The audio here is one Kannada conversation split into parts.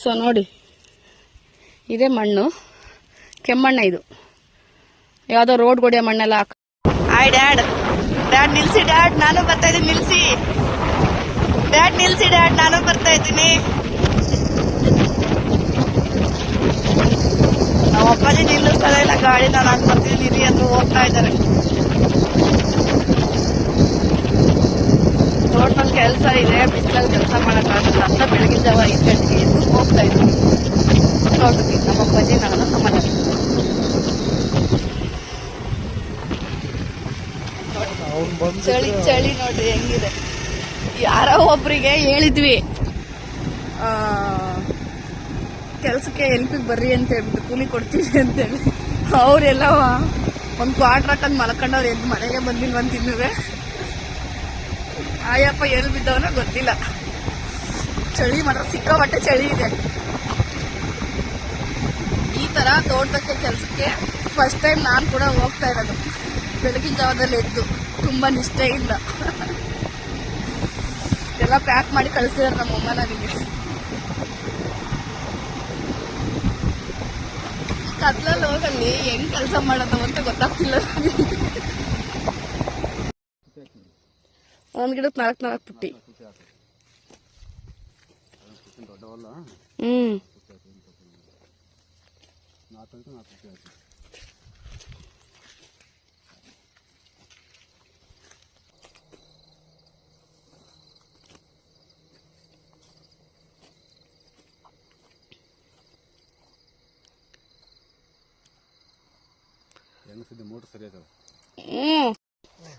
ಸೊ ನೋಡಿ. ಇದೇ ಮಣ್ಣು. ಕೆಮ್ಮಣ್ಣ ಇದು. ಯಾವುದೋ ರೋಡ್ ಗೊಡಿಯ ಮಣ್ಣೆಲ್ಲ ಹಾಕ ಡ್ಯಾಡ್ ಡ್ಯಾಡ್ ನಿಲ್ಸಿ ಡ್ಯಾಡ್ ನಾನು ಬರ್ತಾ ಇದ್ದೀನಿ, ನಿಲ್ಸಿ. ಡ್ಯಾಡ್ ನಿಲ್ಸಿ ಡ್ಯಾಡ್ ನಾನು ಬರ್ತಾ ಇದ್ದೀನಿ. ನಮ್ಮ ಅಪ್ಪಾಜಿ ನಿಲ್ಲಿಸ್ತಾ ಇಲ್ಲ. ಗಾಡಿ ನಾನು ಹಾಕಿ ಬರ್ತೀನಿ ಇರಿ ಅಂತ ಹೋಗ್ತಾ ಇದ್ದಾರೆ. ತೋಟದಲ್ಲಿ ಕೆಲಸ ಇದೆ. ಬಿಸಿಲಲ್ಲಿ ಕೆಲಸ ಮಾಡೋಕ್ಕಾಗಲ್ಲ. ಅಂತ ಬೆಳಗಿನ ಜಾವ ಐದು ಗಂಟೆಗೆ ಹೋಗ್ತಾ ಇದ್ದೀನಿ ತೋಟಕ್ಕೆ ನಮ್ಮ ಅಪ್ಪಾಜಿ ನಾನು ನಮ್ಮ ಮನೆ ಚಳಿ ಚಳಿ ನೋಡ್ರಿ, ಹೆಂಗಿದೆ. ಯಾರೋ ಒಬ್ರಿಗೆ ಹೇಳಿದ್ವಿ. ಕೆಲಸಕ್ಕೆ ಎಲ್ಪಿಗೆ ಬರ್ರಿ ಅಂತ ಹೇಳ್ಬಿಟ್ಟು, ಕೂಲಿ ಕೊಡ್ತೀವಿ ಅಂತೇಳಿ ಅವರೆಲ್ಲ ಒಂದು ಕ್ವಾರ್ಟರ್ ಹಾಕೊಂಡು ಮಲ್ಕೊಂಡವ್ರು ಎದ್ದು ಮನೆಗೆ ಬಂದಿಲ್ವಂತಿನ್ನುವೆ ಆಯಪ್ಪ, ಎಲ್ಲಿ ಬಿದ್ದವನೋ ಗೊತ್ತಿಲ್ಲ. ಚಳಿ ಮಾತ್ರ ಸಿಕ್ಕಾಪಟ್ಟೆ ಚಳಿ ಇದೆ. ಈ ತರ ತೋಟದಕ್ಕೆ ಕೆಲಸಕ್ಕೆ ಫಸ್ಟ್ ಟೈಮ್ ನಾನು ಕೂಡ ಹೋಗ್ತಾ ಇರೋದು. ಬೆಳಗಿನ ಜಾವದಲ್ಲಿ ಎದ್ದು ತುಂಬಾ ನಿಷ್ಠೆಯಿಂದ. ಎಲ್ಲ ಪ್ಯಾಕ್ ಮಾಡಿ ಕಳಿಸಿದಾರೆ ನಮ್ಮಮ್ಮ ನನಗೆ ಕತ್ಲಲ್ಲಿ ಹೋಗಲ್ಲಿ ಹೆಂಗ್ ಕೆಲಸ ಮಾಡೋದು ಅಂತ ಗೊತ್ತಾಗ್ತಿಲ್ಲ ನನಗೆ. ಗಿಡಕ್ಕೆ ನಾಲ್ಕು ನಾಲ್ಕು ಪುಟ್ಟಿ.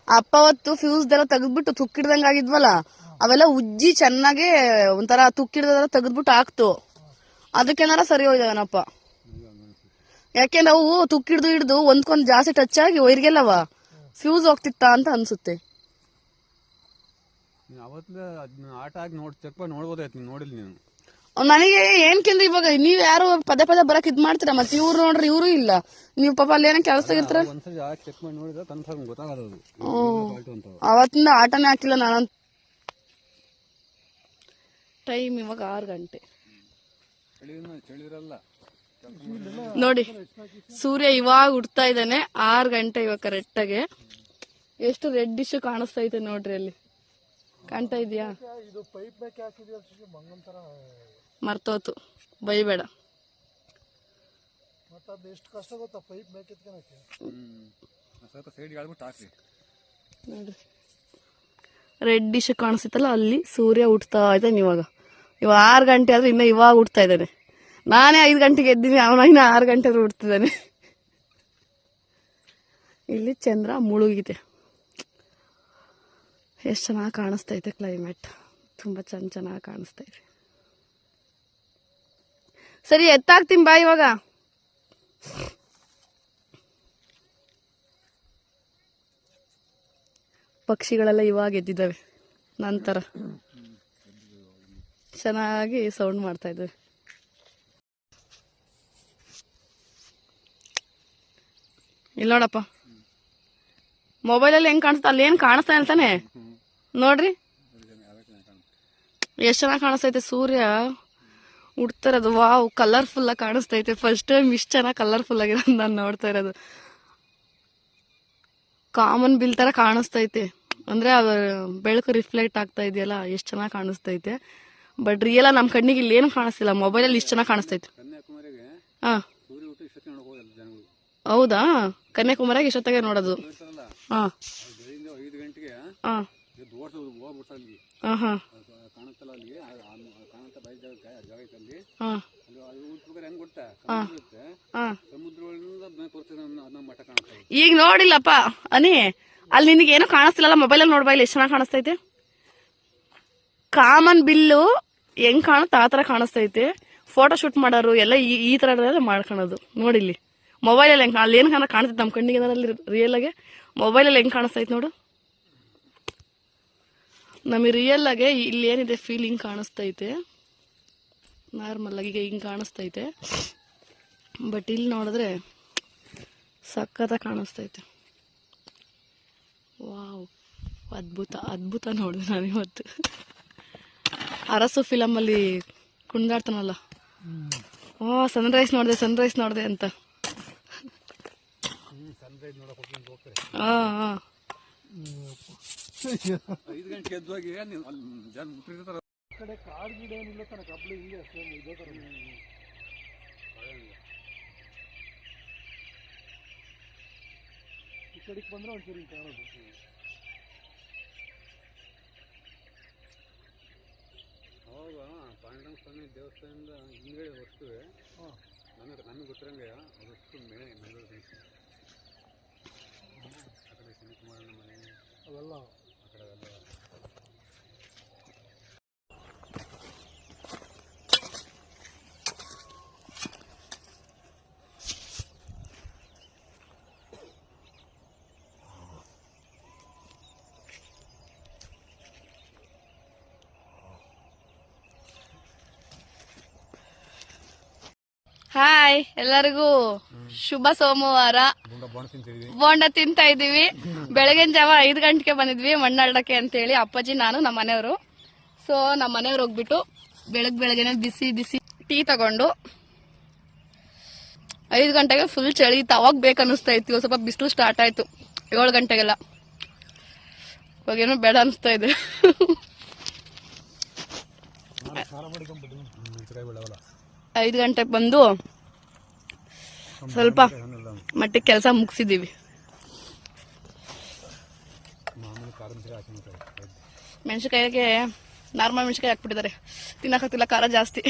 ಅಪ್ಪ ಅವತ್ತು ಫ್ಯೂಸ್ ಎಲ್ಲ ತೆಗೆದ್ಬಿಟ್ಟು ತುಕ್ಕಿಡ್ದಂಗ ಆಗಿದ್ವಲ್ಲ? ಅವೆಲ್ಲ ಉಜ್ಜಿ ಚೆನ್ನಾಗಿ ಒಂಥರ ತುಕ್ಕಿಡ್ದೆಲ್ಲ ತೆಗೆದ್ಬಿಟ್ಟು ಹಾಕ್ತು. ಅದಕ್ಕೇನಾರ ಸರಿ ಹೋಯ್ದವನಪ್ಪ ಯಾಕೆ ನಾವು ತುಕ್ಕಿಡ್ದು ಹಿಡ್ದು ಒಂದ್ಕೊಂದ್ ಜಾಸ್ತಿ ಟಚ್ ಆಗಿ ವೈರ್ಗೆಲ್ಲವ ಫ್ಯೂಸ್ ಹೋಗ್ತಿತ್ತ ಅಂತ ಅನ್ಸುತ್ತೆ. ನನಗೆ ಏನ್ಕಿಂದ್ರೆ ಇವಾಗ ನೀವ್ ಯಾರು ಪದೇ ಪದೇ ಬರಕ್ ಇದ್ ಮಾಡ್ತೀರಾ? ಮತ್ತೆ ಇವ್ರು ನೋಡ್ರಿ ಇವ್ರು ಇಲ್ಲ. ನೀವು ಪಾಪ ಅಲ್ಲಿ ಏನೋ ಕೆಲಸ ಇರ್ತಾರ? ಅವತ್ತಿಂದ ಆಟನೇ ಹಾಕಿಲ್ಲ ನಾನು ಟೈಮ್ ಇವಾಗ ಆರು ಗಂಟೆ. ನೋಡಿ ಸೂರ್ಯ ಇವಾಗ ಹುಡ್ತಾ ಇದ್ದಾನೆ ಆರು ಗಂಟೆ ಇವಾಗ ಕರೆಕ್ಟಾಗೆ ಎಷ್ಟು ರೆಡ್ ಡಿಶ್ ಕಾಣಿಸ್ತಾ ಐತೆ ನೋಡ್ರಿ ಅಲ್ಲಿ. ಕಾಣ್ತಾ ಇದೆಯಾ? ಮರ್ತೋತು. ಬೈಬೇಡ. ರೆಡ್ ಡಿಶ್ ಕಾಣಿಸ್ತೈತಲ್ಲ ಅಲ್ಲಿ ಸೂರ್ಯ ಉಟ್ತಾ ಇದ್ದಾನೆ ಇವಾಗ. ಇವಾಗ ಆರು ಗಂಟೆ ಆದ್ರೆ ಇನ್ನೂ ಇವಾಗ ಹುಡ್ತಾ ಇದ್ದಾನೆ. ನಾನೇ ಐದು ಗಂಟೆಗೆ ಎದ್ದೀನಿ, ಅವನ ಇನ್ನೂ ಆರು ಗಂಟೆ ಆದ್ರೂ ಹುಡ್ತಿದ್ದಾನೆ. ಇಲ್ಲಿ ಚಂದ್ರ ಮುಳುಗಿದೆ. ಎಷ್ಟು ಚೆನ್ನಾಗಿ ಕಾಣಿಸ್ತೈತೆ ಕ್ಲೈಮೇಟ್ ತುಂಬ ಚೆನ್ನ ಚೆನ್ನಾಗಿ ಕಾಣಿಸ್ತೈತೆ ಸರಿ, ಎತ್ತಾಗ್ತೀನಿ ಬಾ ಇವಾಗ. ಪಕ್ಷಿಗಳೆಲ್ಲ ಇವಾಗ ಎದ್ದಿದ್ದಾವೆ. ನಂತರ. ಚೆನ್ನಾಗಿ ಸೌಂಡ್ ಮಾಡ್ತಾ ಇದ್ವಿ. ಇಲ್ಲ ನೋಡಪ್ಪ. ಮೊಬೈಲಲ್ಲಿ ಹೆಂಗ್ ಕಾಣಿಸ್ತಾ, ಅಲ್ಲಿ ಏನ್ ಕಾಣಿಸ್ತಾ ಅಂತಾನೆ ತಾನೆ? ನೋಡ್ರಿ. ಎಷ್ಟು ಚೆನ್ನಾಗಿ ಕಾಣಿಸ್ತೈತೆ ಸೂರ್ಯ. ಉಡ್ತಾರದು ವಾವ್ ಕಲರ್ಫುಲ್ ಆಗಿ ಕಾಣಿಸ್ತೈತೆ. ಫಸ್ಟ್ ಟೈಮ್ ಇಷ್ಟು ಚೆನ್ನಾಗಿ ಕಲರ್ಫುಲ್ ಆಗಿರೋದು ನಾನು ನೋಡ್ತಾ ಇರೋದು. ಕಾಮನ್ ಬಿಲ್ ತರ ಕಾಣಿಸ್ತೈತೆ. ಅಂದ್ರೆ ಅದು ಬೆಳಕು ರಿಫ್ಲೆಕ್ಟ್ ಆಗ್ತಾ ಇದೆಯಲ್ಲ, ಎಷ್ಟು ಚೆನ್ನಾಗಿ ಕಾಣಿಸ್ತೈತೆ. ಬಟ್ ರಿಯಲ್ ನಮ್ಮ ಕಣ್ಣಿಗೆ ಇಲ್ಲಿ ಏನು ಕಾಣಿಸ್ತಿಲ್ಲ. ಮೊಬೈಲಲ್ಲಿ ಇಷ್ಟು ಚೆನ್ನಾಗಿ ಕಾಣಿಸ್ತೈತೆ. ಹಾಂ. ಹೌದಾ? ಕನ್ಯಾಕುಮಾರಿಗೆ ಇಷ್ಟೊತ್ತಾಗೆ ನೋಡೋದು. ಹಾಂ. ಹಾಂ. ಹಾಂ ಈಗ ನೋಡಿಲ್ಲಪ್ಪ. ಅನಿ ಅಲ್ಲಿ ನಿನಗೆ ಏನೋ ಕಾಣಿಸ್ತಿಲ್ಲಲ್ಲ? ಮೊಬೈಲಲ್ಲಿ ನೋಡ್ಬಾ ಇಲ್ಲಿ ಎಷ್ಟು ಚೆನ್ನಾಗಿ ಕಾಣಿಸ್ತೈತೆ. ಕಾಮನ್ ಬಿಲ್ಲು ಹೆಂಗ್ ಕಾಣುತ್ತೆ, ಆ ಥರ ಕಾಣಿಸ್ತೈತೆ. ಫೋಟೋ ಶೂಟ್ ಮಾಡೋರು ಎಲ್ಲ ಈ ಈ ಥರ ಮಾಡ್ಕೊಳೋದು. ನೋಡಿಲ್ಲಿ. ಮೊಬೈಲಲ್ಲಿ ಹೆಂಗೆ ಅಲ್ಲಿ ಏನು ಕಾಣ್ತೈತೆ ನಮ್ಮ ಕಣ್ಣಿಗೆ ಅಲ್ಲಿ ರಿಯಲ್ ಆಗಿ? ಮೊಬೈಲಲ್ಲಿ ಹೆಂಗೆ ಕಾಣಿಸ್ತೈತೆ ನೋಡು. ನಮಗೆ ರಿಯಲ್ ಆಗಿ ಇಲ್ಲಿ ಏನಿದೆ ಫೀಲಿಂಗ್ ಕಾಣಿಸ್ತೈತೆ. ನಾರ್ಮಲ್ ಆಗಿ ಈಗ ಹಿಂಗೆ ಕಾಣಿಸ್ತೈತೆ. ಬಟ್ ಇಲ್ಲಿ ನೋಡಿದ್ರೆ ಸಖತ್ತಾಗಿ ಕಾಣಿಸ್ತೈತೆ. ವಾವ್ ಅದ್ಭುತ ಅದ್ಭುತ ನೋಡಿದೆ ನಾನು ಇವತ್ತು ಅರಸು ಫಿಲಮಲ್ಲಿ ಕುಣಿದಾಡ್ತಾನಲ್ಲ ಓ ಸನ್ರೈಸ್ ನೋಡಿದೆ ಸನ್ರೈಸ್ ನೋಡಿದೆ ಅಂತ. ಹಾಂ ಹಾ ಈ ಕಡೆಗೆ ಬಂದ್ರೆ ಒಂಚೂರು ಕಾಣೋದು. ಹೌದಾ ಪಾಂಡಂಗ ಸ್ವಾಮಿ ದೇವಸ್ಥಾನದಿಂದ ಹಿಂದ್ಗಡೆ ಹೊರಟುವೆ. ಹಾಂ. ನನಗೆ ನಮಗೆ ಗೊತ್ತಿರಂಗೆ ಅದಷ್ಟು ಮೇಲೆ ಮಂಗಳೂರು ಆ ಕಡೆ ಶಿವಕುಮಾರನ ಮನೆ ಅವೆಲ್ಲ. ಆ ಕಡೆ ಎಲ್ಲ ಹಾಯ್ ಎಲ್ಲರಿಗೂ ಶುಭ ಸೋಮವಾರ. ಬುಂಡ ತಿಂತಾ ಇದೀವಿ ಬೆಳಗಿನ ಜಾವ ಐದು ಗಂಟೆಗೆ ಬಂದಿದ್ವಿ ಮಣ್ಣಾಡಕ್ಕೆ ಅಂತೇಳಿ ಅಪ್ಪಾಜಿ ನಾನು ನಮ್ಮ ಮನೆಯವರು. ಸೊ ನಮ್ಮ ಮನೆಯವ್ರು ಹೋಗ್ಬಿಟ್ಟು ಬೆಳಗ್ ಬೆಳಗ್ಗೆನೆ ಬಿಸಿ ಬಿಸಿ ಟೀ ತಗೊಂಡು ಐದು ಗಂಟೆಗೆ ಫುಲ್ ಚಳಿ ಇತ್ತು ಅವಾಗ ಬೇಕನ್ನಿಸ್ತಾ ಇತ್ತು. ಸ್ವಲ್ಪ ಬಿಸಿಲು ಸ್ಟಾರ್ಟ್ ಆಯ್ತು. ಏಳು ಗಂಟೆಗೆಲ್ಲ. ಇವಾಗೇನೋ ಬೇಡ ಅನಿಸ್ತಾ ಇದೆ. ಐದು ಗಂಟೆಗೆ ಬಂದು ಸ್ವಲ್ಪ ಮಟ್ಟಿಗೆ ಕೆಲಸ ನಾರ್ಮಲ್ ಹಾಕಿರ್ತಾರೆ ಮೆಣಸಿನ್ಕಾಯಿಗೆ ನಾರ್ಮಲ್ ಮೆಣಸಿನ್ಕಾಯಿ ಹಾಕ್ಬಿಟ್ಟಿದ್ದಾರೆ. ತಿನ್ನಕ್ಕಾಗ್ತಿಲ್ಲ ಖಾರ ಜಾಸ್ತಿ.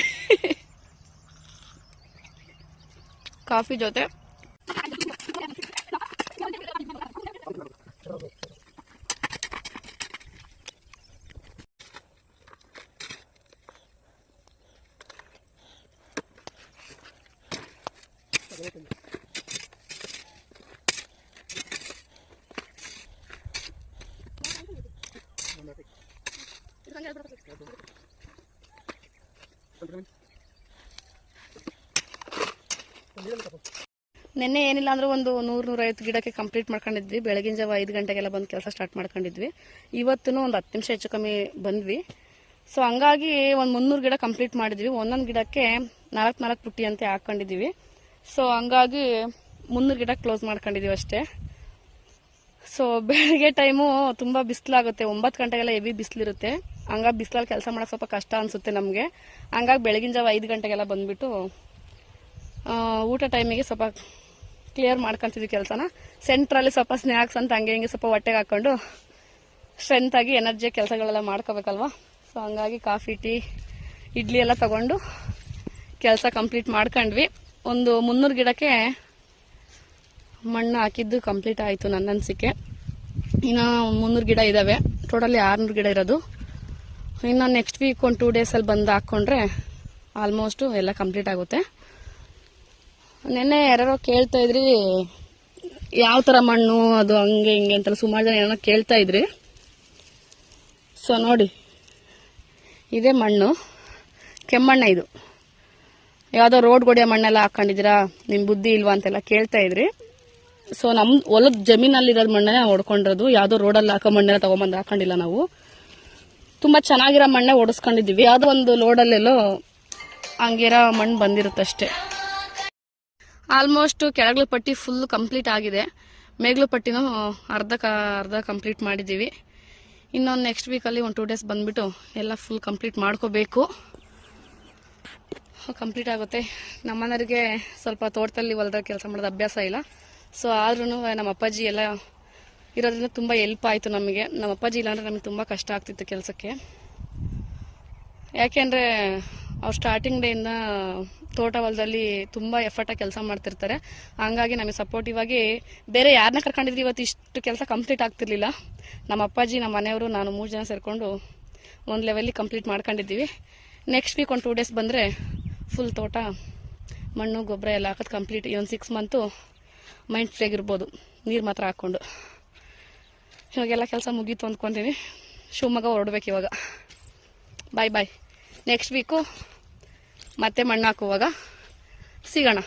ಕಾಫಿ ಜೊತೆ ನಿನ್ನೆ ಏನಿಲ್ಲ ಅಂದ್ರೆ ಒಂದು ನೂರ್ ನೂರೈವತ್ತು ಗಿಡಕ್ಕೆ ಕಂಪ್ಲೀಟ್ ಮಾಡ್ಕೊಂಡಿದ್ವಿ. ಬೆಳಗಿನ ಜಾವ ಐದು ಗಂಟೆಗೆಲ್ಲ ಬಂದು ಕೆಲಸ ಸ್ಟಾರ್ಟ್ ಮಾಡ್ಕೊಂಡಿದ್ವಿ. ಇವತ್ತು ಒಂದು ಹತ್ತು ನಿಮಿಷ ಹೆಚ್ಚು ಕಮ್ಮಿ ಬಂದ್ವಿ. ಸೊ ಹಂಗಾಗಿ ಒಂದು ಮುನ್ನೂರು ಗಿಡ ಕಂಪ್ಲೀಟ್ ಮಾಡಿದ್ವಿ. ಒಂದೊಂದು ಗಿಡಕ್ಕೆ ನಾಲ್ಕು ನಾಲ್ಕು ಪುಟ್ಟಿ ಅಂತ ಹಾಕೊಂಡಿದ್ದೀವಿ. ಸೊ ಹಂಗಾಗಿ ಮುನ್ನೂರು ಗಿಡ ಕ್ಲೋಸ್ ಮಾಡ್ಕೊಂಡಿದೀವಿ ಅಷ್ಟೇ. ಸೊ ಬೆಳಗ್ಗೆ ಟೈಮು ತುಂಬ ಬಿಸಿಲಾಗುತ್ತೆ. ಒಂಬತ್ತು ಗಂಟೆಗೆಲ್ಲ ಹೆವಿ ಬಿಸಿಲಿರುತ್ತೆ. ಹಂಗಾಗಿ ಬಿಸಿಲಲ್ಲಿ ಕೆಲಸ ಮಾಡೋಕೆ ಸ್ವಲ್ಪ ಕಷ್ಟ ಅನಿಸುತ್ತೆ ನಮಗೆ. ಹಂಗಾಗಿ ಬೆಳಗಿನ ಜಾವ ಐದು ಗಂಟೆಗೆಲ್ಲ ಬಂದುಬಿಟ್ಟು ಊಟ ಟೈಮಿಗೆ ಸ್ವಲ್ಪ ಕ್ಲಿಯರ್ ಮಾಡ್ಕೊಂತಿದ್ವಿ ಕೆಲಸನ. ಸೆಂಟ್ರಲ್ಲಿ ಸ್ವಲ್ಪ ಸ್ನ್ಯಾಕ್ಸ್ ಅಂತ ಹಂಗೆ ಹಿಂಗೆ ಸ್ವಲ್ಪ ಹೊಟ್ಟೆಗೆ ಹಾಕೊಂಡು ಸ್ಟ್ರೆಂತಾಗಿ ಎನರ್ಜಿ ಕೆಲಸಗಳೆಲ್ಲ ಮಾಡ್ಕೋಬೇಕಲ್ವ? ಸೊ ಹಂಗಾಗಿ ಕಾಫಿ, ಟೀ, ಇಡ್ಲಿ ಎಲ್ಲ ತಗೊಂಡು ಕೆಲಸ ಕಂಪ್ಲೀಟ್ ಮಾಡ್ಕೊಂಡ್ವಿ. ಒಂದು ಮುನ್ನೂರು ಗಿಡಕ್ಕೆ ಮಣ್ಣು ಹಾಕಿದ್ದು ಕಂಪ್ಲೀಟ್ ಆಯಿತು ನನ್ನ ಅನಿಸಿಕೆ. ಇನ್ನು ಮುನ್ನೂರು ಗಿಡ ಇದ್ದಾವೆ ಟೋಟಲಿ ಆರುನೂರು ಗಿಡ ಇರೋದು. ಇನ್ನು ನೆಕ್ಸ್ಟ್ ವೀಕ್ ಒಂದು ಟೂ ಡೇಸಲ್ಲಿ ಬಂದು ಹಾಕ್ಕೊಂಡ್ರೆ ಆಲ್ಮೋಸ್ಟು ಎಲ್ಲ ಕಂಪ್ಲೀಟ್ ಆಗುತ್ತೆ. ನೆನ್ನೆ ಯಾರೋ ಕೇಳ್ತಾ ಇದ್ರಿ, ಯಾವ ಥರ ಮಣ್ಣು, ಅದು ಹಂಗೆ ಹಿಂಗೆ ಅಂತ ಸುಮಾರು ಜನ ಏನೋ ಕೇಳ್ತಾ ಇದ್ರಿ. ಸೊ ನೋಡಿ, ಇದೇ ಮಣ್ಣು. ಕೆಮ್ಮಣ್ಣ ಇದು. ಯಾವುದೋ ರೋಡ್ ಗೋಡೆ ಮಣ್ಣೆಲ್ಲ ಹಾಕೊಂಡಿದ್ದೀರಾ? ನಿಮ್ಮ ಬುದ್ಧಿ ಇಲ್ವಾ ಅಂತೆಲ್ಲ ಕೇಳ್ತಾ ಇದ್ರಿ. ಸೊ ನಮ್ಮ ಹೊಲದ ಜಮೀನಲ್ಲಿರೋದು ಮಣ್ಣನ್ನೇ ಹೊಡ್ಕೊಂಡಿರೋದು. ಯಾವುದೋ ರೋಡಲ್ಲಿ ಹಾಕೋ ಮಣ್ಣೆಲ್ಲ ತಗೊಂಬಂದು ಹಾಕೊಂಡಿಲ್ಲ ನಾವು. ತುಂಬ ಚೆನ್ನಾಗಿರೋ ಮಣ್ಣೆ ಓಡಿಸ್ಕೊಂಡಿದ್ದೀವಿ. ಯಾವುದೋ ಒಂದು ಲೋಡಲ್ಲೆಲ್ಲೋ ಹಂಗಿರೋ ಮಣ್ಣು ಬಂದಿರುತ್ತಷ್ಟೇ. ಆಲ್ಮೋಸ್ಟ್ ಕೆಳಗ್ಲು ಪಟ್ಟಿ ಫುಲ್ ಕಂಪ್ಲೀಟ್ ಆಗಿದೆ. ಮೇಗ್ಲು ಪಟ್ಟಿನೂ ಅರ್ಧ ಅರ್ಧ ಕಂಪ್ಲೀಟ್ ಮಾಡಿದ್ದೀವಿ. ಇನ್ನೊಂದು ನೆಕ್ಸ್ಟ್ ವೀಕಲ್ಲಿ ಒಂದು ಟೂ ಡೇಸ್ ಬಂದ್ಬಿಟ್ಟು ಎಲ್ಲ ಫುಲ್ ಕಂಪ್ಲೀಟ್ ಮಾಡ್ಕೋಬೇಕು. ಕಂಪ್ಲೀಟ್ ಆಗುತ್ತೆ. ನಮ್ಮನೆಯವರಿಗೆ ಸ್ವಲ್ಪ ತೋಟದಲ್ಲಿ ಹೊಲದಾಗ ಕೆಲಸ ಮಾಡೋದು ಅಭ್ಯಾಸ ಇಲ್ಲ. ಸೊ ಆದ್ರೂ ನಮ್ಮ ಅಪ್ಪಾಜಿ ಎಲ್ಲ ಇರೋದ್ರಿಂದ ತುಂಬ ಹೆಲ್ಪ್ ಆಯಿತು ನಮಗೆ. ನಮ್ಮ ಅಪ್ಪಾಜಿ ಇಲ್ಲಾಂದರೆ ನಮಗೆ ತುಂಬ ಕಷ್ಟ ಆಗ್ತಿತ್ತು ಕೆಲಸಕ್ಕೆ. ಯಾಕೆಂದರೆ ಅವ್ರು ಸ್ಟಾರ್ಟಿಂಗ್ ಡೇಯಿಂದ ತೋಟ ಹೊಲದಲ್ಲಿ ತುಂಬ ಎಫರ್ಟಾಗಿ ಕೆಲಸ ಮಾಡ್ತಿರ್ತಾರೆ. ಹಂಗಾಗಿ ನಮಗೆ ಸಪೋರ್ಟಿವ್ ಆಗಿ ಬೇರೆ ಯಾರನ್ನ ಕರ್ಕೊಂಡಿದ್ರಿ ಇವತ್ತು ಇಷ್ಟು ಕೆಲಸ ಕಂಪ್ಲೀಟ್ ಆಗ್ತಿರ್ಲಿಲ್ಲ. ನಮ್ಮ ಅಪ್ಪಾಜಿ, ನಮ್ಮ ಮನೆಯವರು, ನಾನು ಮೂರು ಜನ ಸೇರಿಕೊಂಡು ಒಂದು ಲೆವೆಲ್ಲಿ ಕಂಪ್ಲೀಟ್ ಮಾಡ್ಕೊಂಡಿದ್ದೀವಿ. ನೆಕ್ಸ್ಟ್ ವೀಕ್ ಒಂದು ಟೂ ಡೇಸ್ ಬಂದರೆ ಫುಲ್ ತೋಟ, ಮಣ್ಣು, ಗೊಬ್ಬರ ಎಲ್ಲ ಹಾಕೋದು ಕಂಪ್ಲೀಟ್ ಒಂದು ಸಿಕ್ಸ್ ಮಂತು ಮೈಂಡ್ ಫ್ರೀ ಆಗಿರ್ಬೋದು. ನೀರು ಮಾತ್ರ ಹಾಕ್ಕೊಂಡು. ಇವಾಗೆಲ್ಲ ಕೆಲಸ ಮುಗೀತು ಅಂದ್ಕೊತೀನಿ. ಶಿವಮೊಗ್ಗ ಹೊರಡ್ಬೇಕು ಇವಾಗ. ಬಾಯ್ ಬಾಯ್ ನೆಕ್ಸ್ಟ್ ವೀಕು ಮತ್ತೆ ಮಣ್ಣು ಹಾಕುವಾಗ ಸಿಗೋಣ.